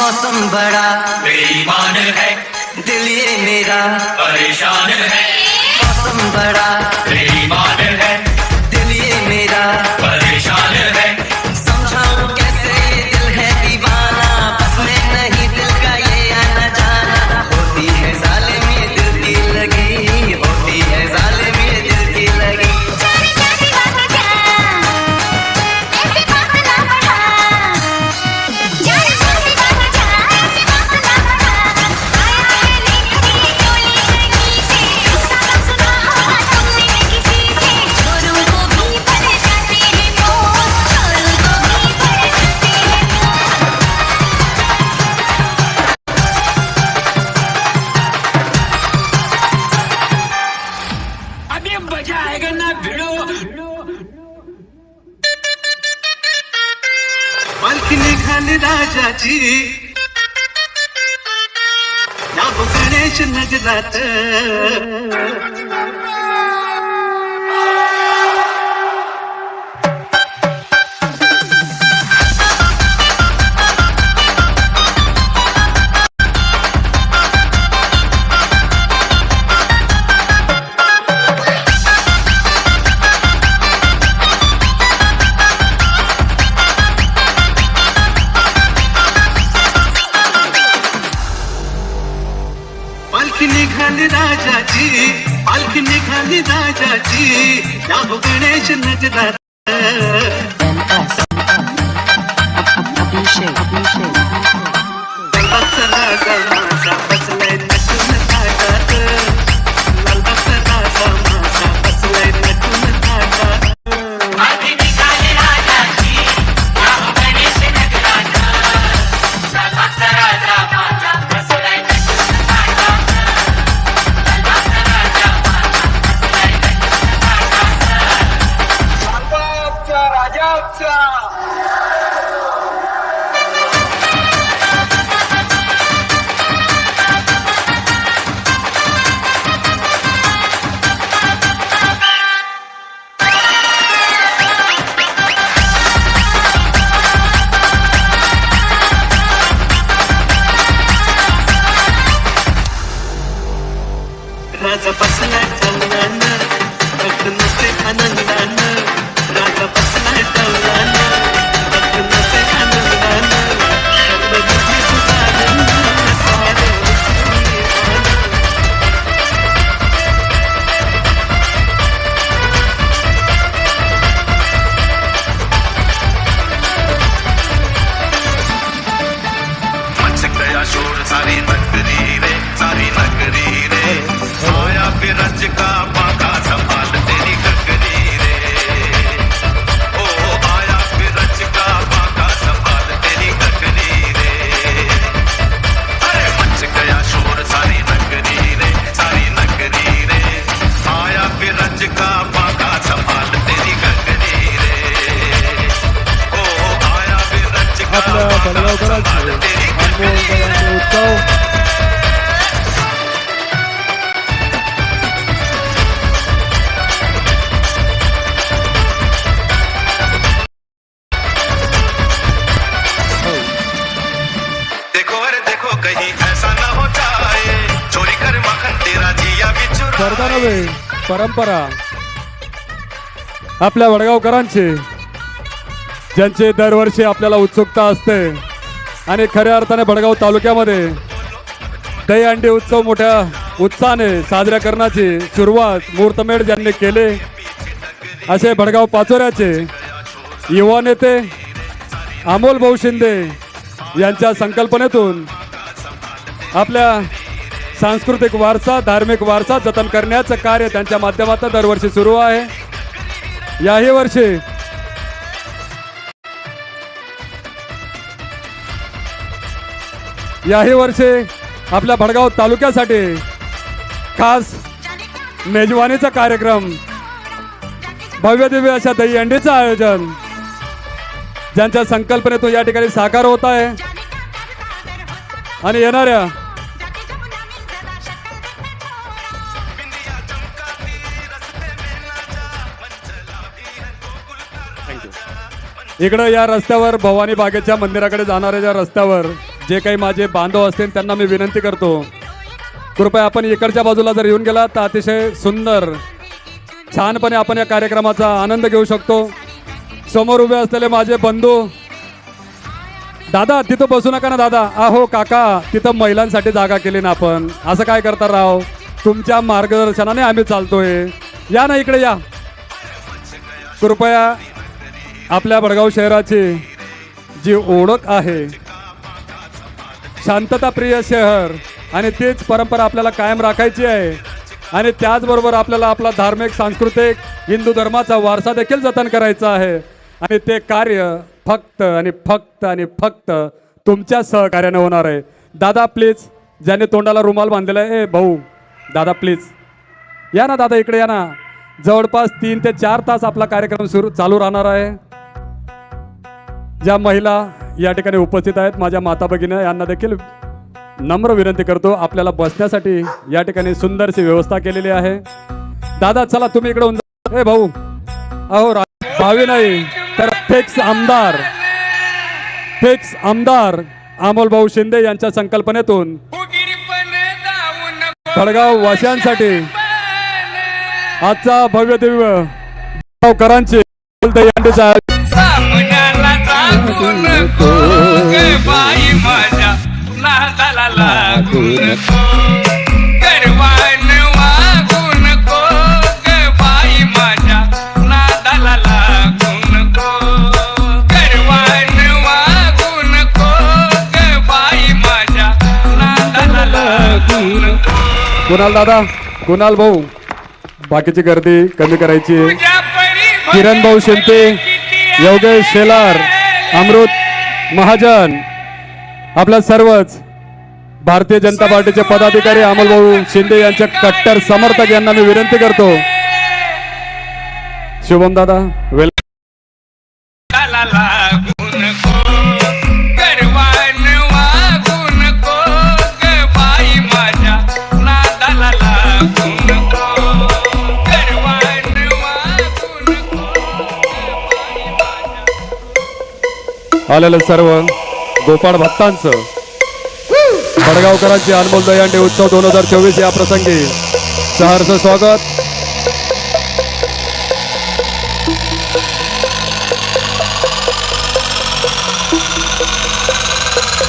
मौसम बड़ा। बेईमान है। दिल ये मेरा। परेशान है। मौसम बड़ा। राजाची नाव गणेश नजरात निघाली राजाची पालखी निघाली राजाची. गणेश नजदार चव परंपरा. आपल्या वडगावकरांची ज्यांची दरवर्षी आपल्याला उत्सुकता असते आणि खऱ्या अर्थाने भडगाव तालुक्यामध्ये दही अंडी उत्सव मोठ्या उत्साहाने साजऱ्या करण्याची सुरुवात मुहूर्तमेढ ज्यांनी केले असे भडगाव पाचोऱ्याचे युवा नेते अमोल भाऊ शिंदे यांच्या संकल्पनेतून आपल्या सांस्कृतिक वारसा धार्मिक वारसा जतन करण्याचं कार्य त्यांच्या माध्यमातून दरवर्षी सुरू आहे. याही वर्षी याही वर्षी आपल्या भडगाव तालुक्यासाठी खास मेजवानीचा कार्यक्रम भव्य दिव्य अशा दहीहंडीचं आयोजन ज्यांच्या संकल्पनेतून या ठिकाणी साकार होत आहे. आणि येणाऱ्या पाहिजे. इकडं या रस्त्यावर भवानी बागेच्या मंदिराकडे जाणाऱ्या ज्या रस्त्यावर जे काही माझे बांधव असतील त्यांना मी विनंती करतो. कृपया आपण इकडच्या बाजूला जर येऊन गेला तर अतिशय सुंदर छानपणे आपण या कार्यक्रमाचा आनंद घेऊ शकतो. समोर उभे असलेले माझे बंधू दादा तिथं बसू नका ना दादा. आहो काका तिथं महिलांसाठी जागा केली ना आपण. असं काय करता राव? तुमच्या मार्गदर्शनाने आम्ही चालतोय. या ना इकडे या. कृपया आपल्या बडगाव शहराची जी ओळख आहे शांतताप्रिय शहर आणि तीच परंपरा आपल्याला कायम राखायची आहे. आणि त्याचबरोबर आपल्याला आपला धार्मिक सांस्कृतिक हिंदू धर्माचा वारसा देखील जतन करायचा आहे. आणि ते कार्य फक्त आणि फक्त आणि फक्त तुमच्या सहकार्याने होणार आहे. दादा प्लीज ज्याने तोंडाला रुमाल बांधलेला आहे ए भाऊ दादा प्लीज या ना दादा इकडे या ना. जवळपास तीन ते चार तास आपला कार्यक्रम सुरू चालू राहणार आहे. ज्या महिला या ठिकाणी उपस्थित आहेत माझ्या माता भगिनी यांना देखील नम्र विनंती करतो आपल्याला बसण्यासाठी या ठिकाणी सुंदरशी व्यवस्था केलेली आहे. दादा चला तुम्ही इकडे जा. ए भाऊ. अहो भावी नाही तर फिक्स आमदार. फिक्स आमदार अमोल भाऊ शिंदे यांच्या संकल्पनेतून खडगाव वासियांसाठी आजचा भव्य दिव्य करांची कुणाल दादा? कुणाल भाऊ? बाकीची गर्दी कमी करायची. किरण भाऊ शिंदे योगेश शेलार अमृत महाजन आपल्या सर्वच भारतीय जनता पार्टीचे पदाधिकारी अमोल भाऊ शिंदे यांचे कट्टर समर्थक यांना मी विनंती करतो. शुभम दादा वेल आलेलं सर्व गोपाळ भक्तांचं. भडगावकरांची अनमोल दहीहंडी उत्सव दोन हजार चोवीस या प्रसंगी सहर्ष स्वागत.